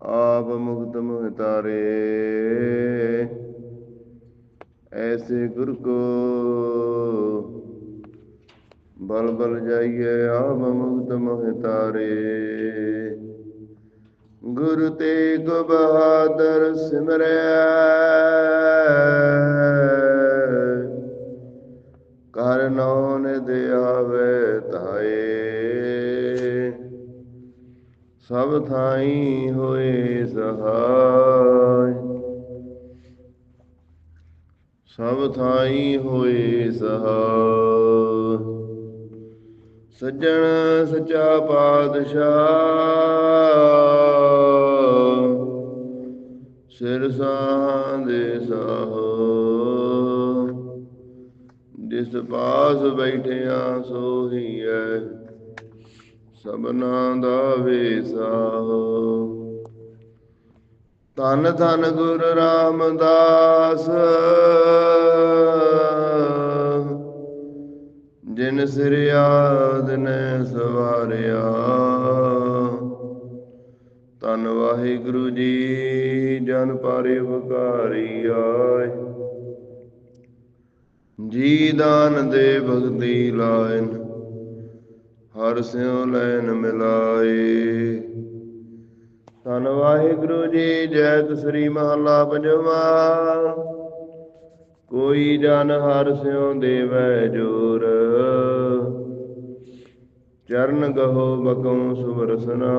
ਆਪ ਮੁਕਤ ਮੁਹਿ ਤਾਰੇ ਐਸੇ ਗੁਰ ਕੋ ਬਲ ਬਲ ਜਾਈਏ, ਆਪ ਮੁਕਤ ਮੁਹਿ ਤਾਰੇ ਗੁਰ ਤੇਗ ਬਹਾਦਰ ਸਿਮਰਿਆ। ਸਭ ਥਾਈ ਹੋਏ ਸਹਾਈ। ਸਭ ਥਾਈ ਹੋਏ ਸਹਾਈ। ਸੱਜਣ ਸੱਚਾ ਪਾਦਸ਼ਾਹ ਸਿਰ ਦੇ ਸਾਹੋ। ਜਿਸ ਪਾਸ ਬੈਠਿਆ ਸੋਹੀਐ ਸਭਨਾ ਦਾ ਵੇਸਾ ਧੰਨ ਧੰਨ ਗੁਰ ਰਾਮਦਾਸ। ਜਿਨ ਸਿਰ ਆਦ ਨੇ ਸਵਾਰਿਆ। ਧੰਨ ਵਾਹਿਗੁਰੂ ਜੀ, ਜਨ ਪਾਰੇ ਵਕਾਰੀ ਆਏ। ਜੀ ਦਾਨ ਦੇ ਭਗਤੀ ਲਾਇਨ ਹਰ ਸਿਉ ਲੈਨ ਮਿਲਾਏ। ਧੰਨ ਵਾਹਿਗੁਰੂ ਜੀ ਜੈਤ ਸ੍ਰੀ ਮਹਲਾ ਪੰਜਵਾ। ਕੋਈ ਜਨ ਹਰ ਸਿਉ ਦੇਵੈ ਜੋਰ। ਚਰਨ ਗਹੋ ਬਕਉ ਸੁਵਰਸਨਾ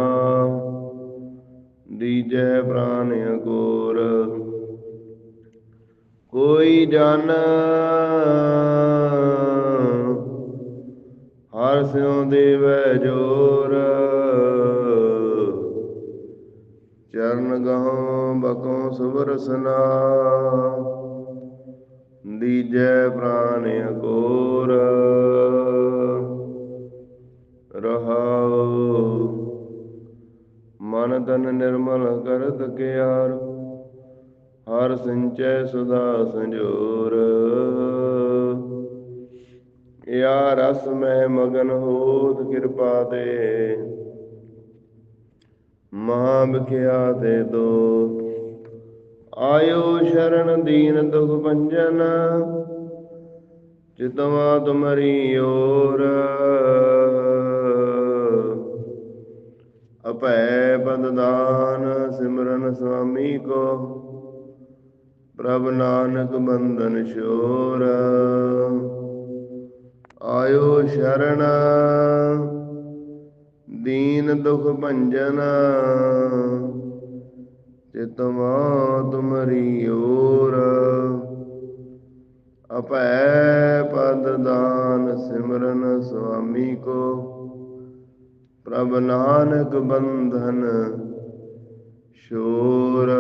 ਦੀਜੈ ਪ੍ਰਾਨ ਅਗੋਰ। ਕੋਈ ਜਨ ਚਰਨ ਗਹੋ ਬਕਉ ਸੁਵਰਸਨਾ ਦੀਜੈ ਪ੍ਰਾਨ ਅਗੋਰ ਰਹਾਉ। ਮਨ ਤਨ ਨਿਰਮਲ ਕਰਤ ਕਿਆਰ। ਹਰ ਸਿੰਚੈ ਸੁਦਾ ਸੰਜੋਰ। ਯਾ ਰਸ ਮੈਂ ਮਗਨ ਹੋਤ ਕਿਰਪਾ ਦੇ ਮਹਾ ਬਖਿਆ ਦੇ ਦੋ। ਆਇਓ ਸ਼ਰਨ ਦੀਨ ਦੁਖ ਭੰਜਨ ਚਿਤਵਾ ਤੁਮਰੀ ਓਰ। ਅਪੈ ਬਦਦਾਨ ਸਿਮਰਨ ਸੁਆਮੀ ਕੋ, ਪ੍ਰਭ ਨਾਨਕ ਬੰਧਨ ਸ਼ੋਰ ਆਇਓ ਸ਼ਰਨ ਦੀਨ ਦੁਖ ਭੰਜਨ ਚਿਤਮਾ ਤੁਮਰੀ ਓਰ ਅਪੈ ਪਦ ਦਾਨ ਸਿਮਰਨ ਸੁਆਮੀ ਕੋ, ਪ੍ਰਭ ਨਾਨਕ ਬੰਧਨ ਸ਼ੋਰ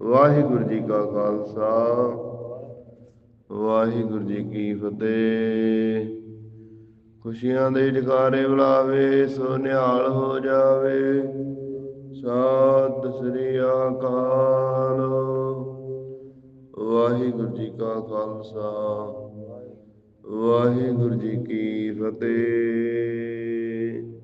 ਵਾਹਿਗੁਰੂ ਜੀ ਕਾ ਖਾਲਸਾ, ਵਾਹਿਗੁਰੂ ਜੀ ਕੀ ਫਤਿਹ। ਖੁਸ਼ੀਆਂ ਦੇ ਜਕਾਰੇ ਬੁਲਾਵੇ, ਸੋ ਨਿਹਾਲ ਹੋ ਜਾਵੇ। ਸਤਿ ਸ੍ਰੀ ਅਕਾਲ। ਵਾਹਿਗੁਰੂ ਜੀ ਕਾ ਖਾਲਸਾ। ਵਾਹਿਗੁਰੂ ਜੀ ਕੀ ਫਤਿਹ।